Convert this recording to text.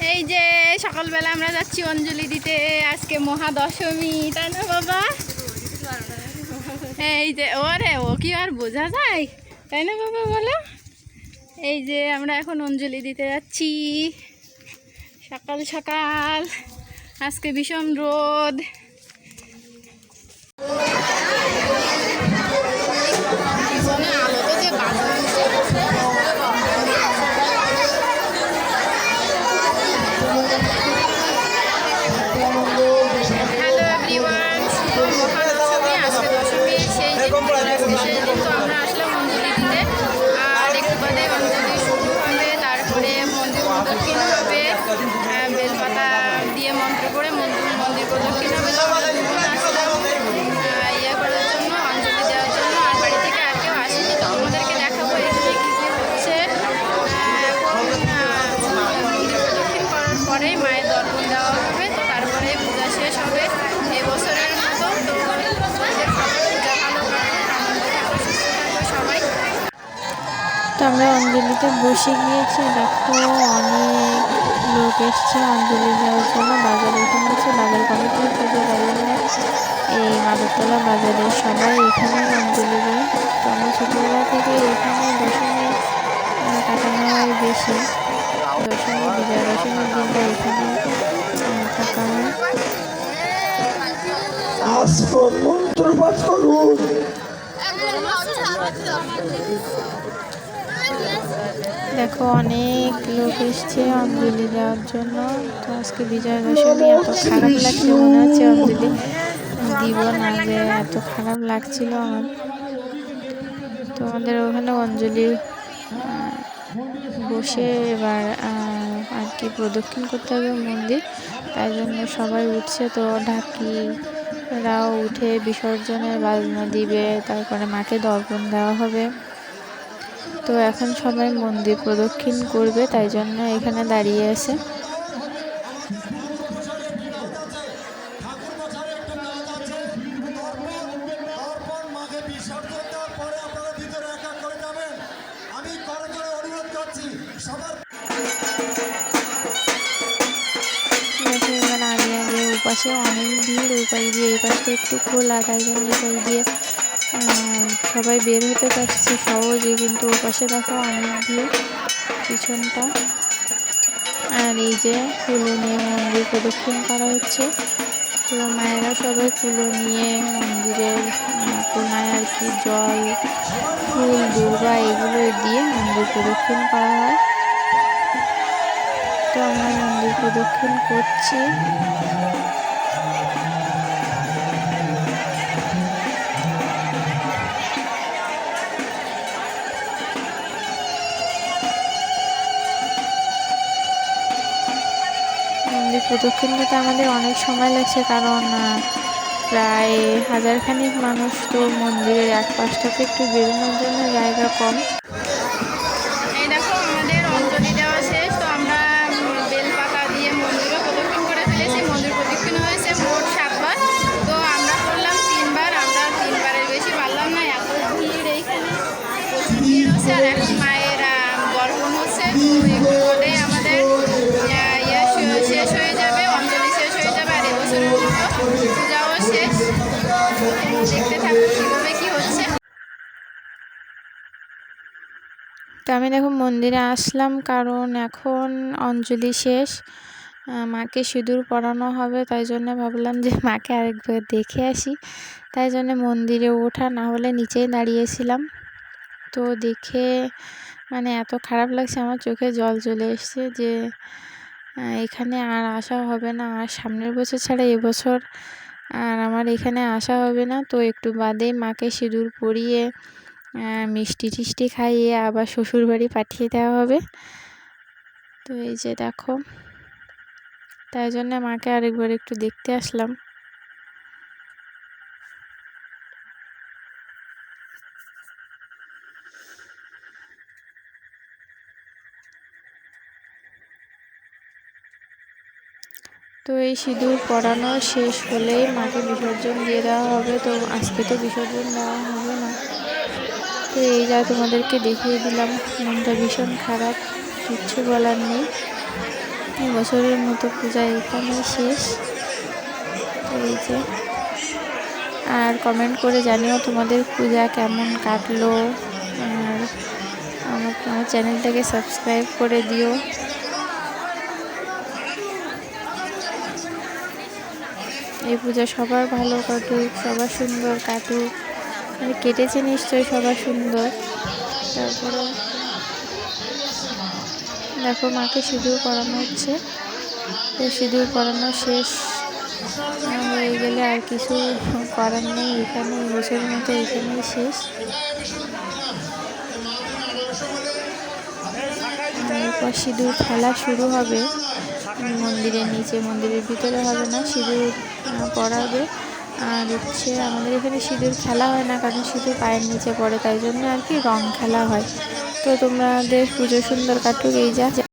এই যে সকালবেলা আমরা যাচ্ছি অঞ্জলি দিতে, আজকে মহাদশমী, তাই না বাবা? এই যে, ওরে, ও কি আর বোঝা যায়? তাই না বাবা, বলো? এই যে আমরা এখন অঞ্জলি দিতে যাচ্ছি। সকাল সকাল। আজকে ভীষণ রোদ। তো আমরা অঞ্জলিতে বসে গিয়েছি। দেখো অনেক লোক এসছে অঞ্জলি দেওয়ার জন্য। বাজারে এখানে হচ্ছে বাজার কমিটির পুজো বাজারে এই মাদকতলা বাজারে সবাই এখানে অঞ্জলি দেয়। তো আমরা ছোটোবেলা থেকে এখানে দশমী কাটানো হয় বেশি। দশমী বিজয়া দশমীর দিনটা এখানে থাকা হয়। আসন মন্ত্রপাঠ করুন। দেখো অনেক লোক এসছে অঞ্জলি দেওয়ার জন্য। তো আজকে বিজয়া দশমী, এত খারাপ লাগছে মনে হচ্ছে অঞ্জলি দিব না যে এত খারাপ লাগছিল আমার। তো আমাদের ওখানে অঞ্জলি বসে এবার আর কি প্রদক্ষিণ করতে হবে মন্দির। তাই জন্য সবাই উঠছে, তো ঢাকিরাও উঠে বিসর্জনের বাজনা দিবে, তারপরে মাকে দর্পণ দেওয়া হবে। তো এখন সবাই মন্দির প্রদক্ষিণ করবে, তাই জন্য এখানে দাঁড়িয়ে আছে। আগে আগে ওপাশে অনেক ভিড়, ওই পাশ দিয়ে এই পাশটা একটু খোলা, তাই জন্য পাশ দিয়ে সবাই বের হতে পারছে সহজে, কিন্তু ওপাশে দেখো অনেক ভিড় পিছনটা। আর এই যে ফুলো নিয়ে মন্দির প্রদক্ষিণ করা হচ্ছে। তো মায়েরা সবাই ফুলো নিয়ে মন্দিরের কোনায় আর কি জল, ফুল দুর্বা এগুলো দিয়ে মন্দির প্রদক্ষিণ করা হয়। তো আমরা মন্দির প্রদক্ষিণ করছি। প্রদক্ষিণ করতে আমাদের অনেক সময় লাগছে, কারণ প্রায় হাজারখানিক মানুষ তো মন্দিরের এক পাশটাতে একটু বেরোনোর জন্য জায়গা কম। তো আমি দেখো মন্দিরে আসলাম কারণ এখন অঞ্জলি শেষ। মাকে সিঁদুর পরানো হবে, তাই জন্য ভাবলাম যে মাকে আরেকবার দেখে আসি। তাই জন্য মন্দিরে ওঠা, না হলে নিচেই দাঁড়িয়েছিলাম। তো দেখে মানে এত খারাপ লাগছে, আমার চোখে জল চলে এসছে যে এখানে আর আসা হবে না। আর সামনের বছর ছাড়া এবছর আর আমার এখানে আসা হবে না। তো একটু বাদেই মাকে সিঁদুর পরিয়ে মিষ্টি টিষ্টি খাইয়ে আবার শ্বশুর বাড়ি পাঠিয়ে দেওয়া হবে। তো এই যে দেখো, তাই জন্য মাকে আরেকবার একটু দেখতে আসলাম। তো এই সিঁদুর পরানো শেষ হলেই মাকে বিসর্জন দিয়ে দেওয়া হবে। তো আজকে তো বিসর্জন দেওয়া হবে না। তো এই যা তোমাদেরকে দেখিয়ে দিলাম, মনটা ভীষণ খারাপ, কিচ্ছু বলার নেই। বছরের মতো পূজা এখানে শেষ। এই যে। আর কমেন্ট করে জানিও তোমাদের পূজা কেমন কাটলো, আর আমাকে আমার চ্যানেলটাকে সাবস্ক্রাইব করে দিও। এই পূজা সবার ভালো কাটুক, সবার সুন্দর কাটুক। মানে কেটেছে নিশ্চয়ই সবার সুন্দর। তারপরে দেখো মাকে সিঁদুর পরানো হচ্ছে। তো সিঁদুর পরানো শেষ। হয়ে গেলে আর কিছু করার নেই, এখানে বছরের মতো এখানেই শেষ। এরপর সিঁদুর খেলা শুরু হবে। মন্দিরের নিচে, মন্দিরের ভিতরে হবে না, সিঁদুর পরাবে আর হচ্ছে আমাদের এখানে সিঁদুর খেলা হয় না, কারণ সিঁদুর পায়ের নিচে পড়ে, তাই জন্য আর কি রং খেলা হয়। তো তোমাদের পুজো সুন্দর কাটুক, এই যা